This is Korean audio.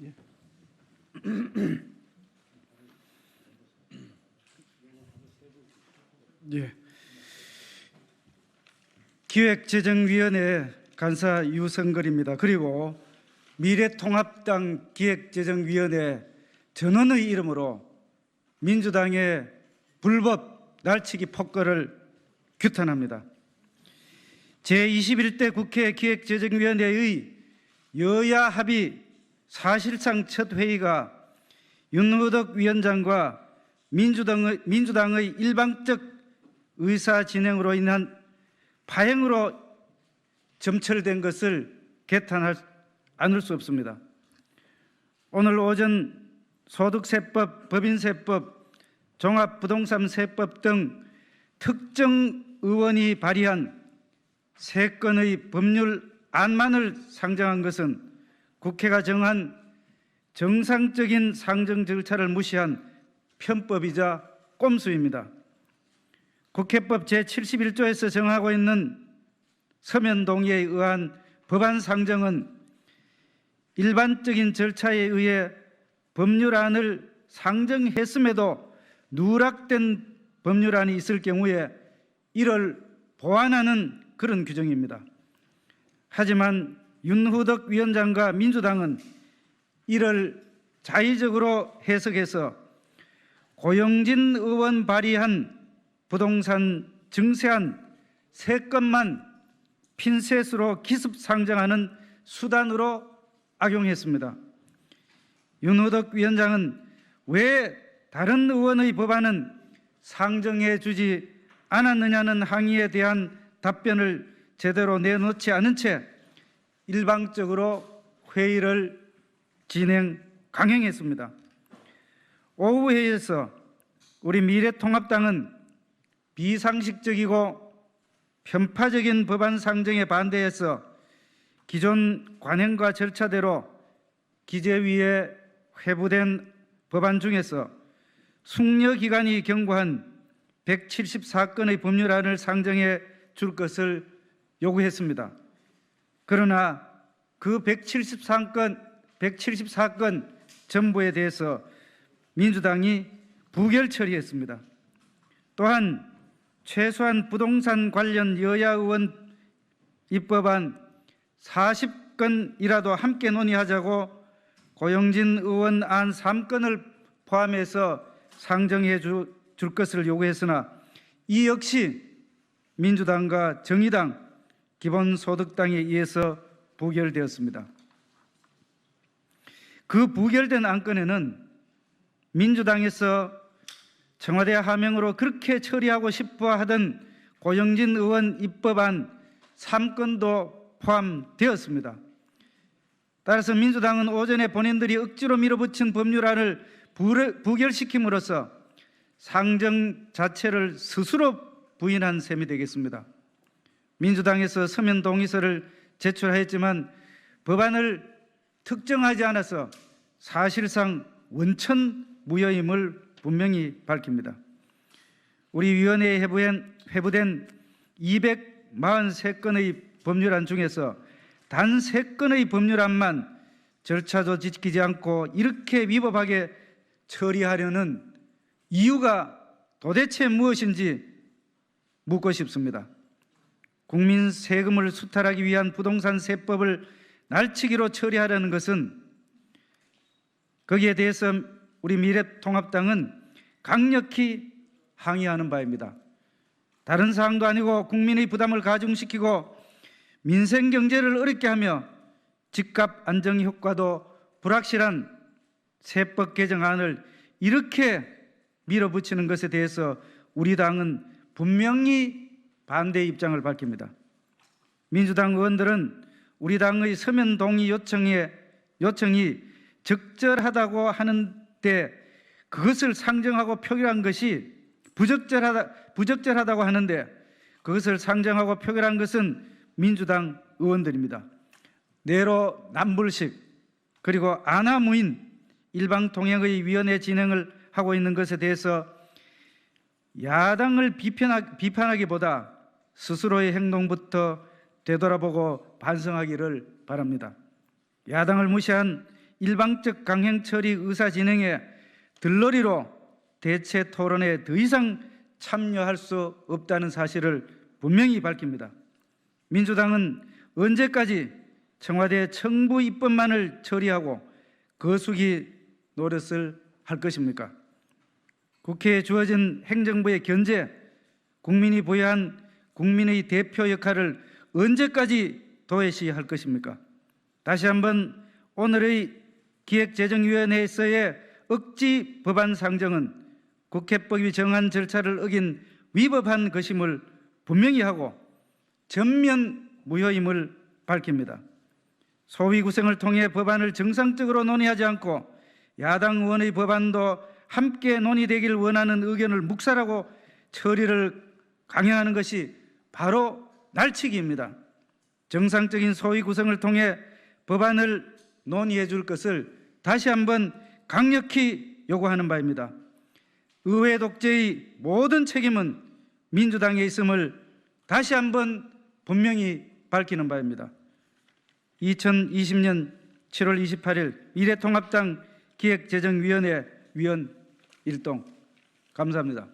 예. 기획재정위원회 간사 유성걸입니다. 그리고 미래통합당 기획재정위원회 전원의 이름으로 민주당의 불법 날치기 폭거를 규탄합니다. 제21대 국회 기획재정위원회의 여야 합의 사실상 첫 회의가 윤호덕 위원장과 민주당의, 민주당의 일방적 의사 진행으로 인한 파행으로 점철된 것을 개탄할 않을 수 없습니다. 오늘 오전 소득세법, 법인세법, 종합부동산세법 등 특정 의원이 발의한 세 건의 법률 안만을 상정한 것은 국회가 정한 정상적인 상정 절차를 무시한 편법이자 꼼수입니다. 국회법 제71조에서 정하고 있는 서면 동의에 의한 법안 상정은 일반적인 절차에 의해 법률안을 상정했음에도 누락된 법률안이 있을 경우에 이를 보완하는 그런 규정입니다. 하지만 윤후덕 위원장과 민주당은 이를 자의적으로 해석해서 고영진 의원 발의한 부동산 증세한 세 건만 핀셋으로 기습 상정하는 수단으로 악용했습니다. 윤호덕 위원장은 왜 다른 의원의 법안은 상정해 주지 않았느냐는 항의에 대한 답변을 제대로 내놓지 않은 채 일방적으로 회의를 진행 강행했습니다. 오후 회의에서 우리 미래통합당은 비상식적이고 편파적인 법안 상정에 반대해서 기존 관행과 절차대로 기재위에 회부된 법안 중에서 숙려 기간이 경과한 174건의 법률안을 상정해 줄 것을 요구했습니다. 그러나 그 173건 174건 전부에 대해서 민주당이 부결 처리했습니다. 또한 최소한 부동산 관련 여야 의원 입법안 40건이라도 함께 논의하자고 고영진 의원 안 3건을 포함해서 상정해 주, 줄 것을 요구했으나 이 역시 민주당과 정의당, 기본소득당에 의해서 부결되었습니다. 그 부결된 안건에는 민주당에서 청와대 하명으로 그렇게 처리하고 싶어 하던 고영진 의원 입법안 3건도 포함되었습니다. 따라서 민주당은 오전에 본인들이 억지로 밀어붙인 법률안을 부결시킴으로써 상정 자체를 스스로 부인한 셈이 되겠습니다. 민주당에서 서면 동의서를 제출하였지만 법안을 특정하지 않아서 사실상 원천 무효임을 분명히 밝힙니다. 우리 위원회에 회부된, 회부된 243건의 법률안 중에서 단 3건의 법률안만 절차도 지키지 않고 이렇게 위법하게 처리하려는 이유가 도대체 무엇인지 묻고 싶습니다. 국민 세금을 수탈하기 위한 부동산 세법을 날치기로 처리하려는 것은 거기에 대해서 우리 미래통합당은 강력히 항의하는 바입니다. 다른 사항도 아니고 국민의 부담을 가중시키고 민생 경제를 어렵게 하며 집값 안정 효과도 불확실한 세법 개정안을 이렇게 밀어붙이는 것에 대해서 우리 당은 분명히 반대 입장을 밝힙니다. 민주당 의원들은 우리 당의 서면 동의 요청에 요청이 적절하다고 하는데 그것을 상정하고 표결한 것이 부적절하다 부적절하다고 하는데 그것을 상정하고 표결한 것은 민주당 의원들입니다. 내로 남불식 그리고 아나무인 일방 통행의 위원회 진행을 하고 있는 것에 대해서 야당을 비판하, 비판하기보다 스스로의 행동부터 되돌아보고 반성하기를 바랍니다. 야당을 무시한 일방적 강행 처리 의사 진행에 들러리로 대체 토론에 더 이상 참여할 수 없다는 사실을 분명히 밝힙니다. 민주당은 언제까지 청와대 청부 입법만을 처리하고 거수기 노릇을 할 것입니까? 국회에 주어진 행정부의 견제, 국민이 부여한 국민의 대표 역할을 언제까지 도외시할 것입니까? 다시 한번 오늘의 기획재정위원회에서의 억지 법안 상정은 국회법이 정한 절차를 어긴 위법한 것임을 분명히 하고 전면 무효임을 밝힙니다. 소위 구성을 통해 법안을 정상적으로 논의하지 않고 야당 의원의 법안도 함께 논의되길 원하는 의견을 묵살하고 처리를 강행하는 것이 바로 날치기입니다. 정상적인 소위 구성을 통해 법안을 논의해 줄 것을 다시 한번 강력히 요구하는 바입니다. 의회 독재의 모든 책임은 민주당에 있음을 다시 한번 분명히 밝히는 바입니다. 2020년 7월 28일 미래통합당 기획재정위원회 위원 일동 감사합니다.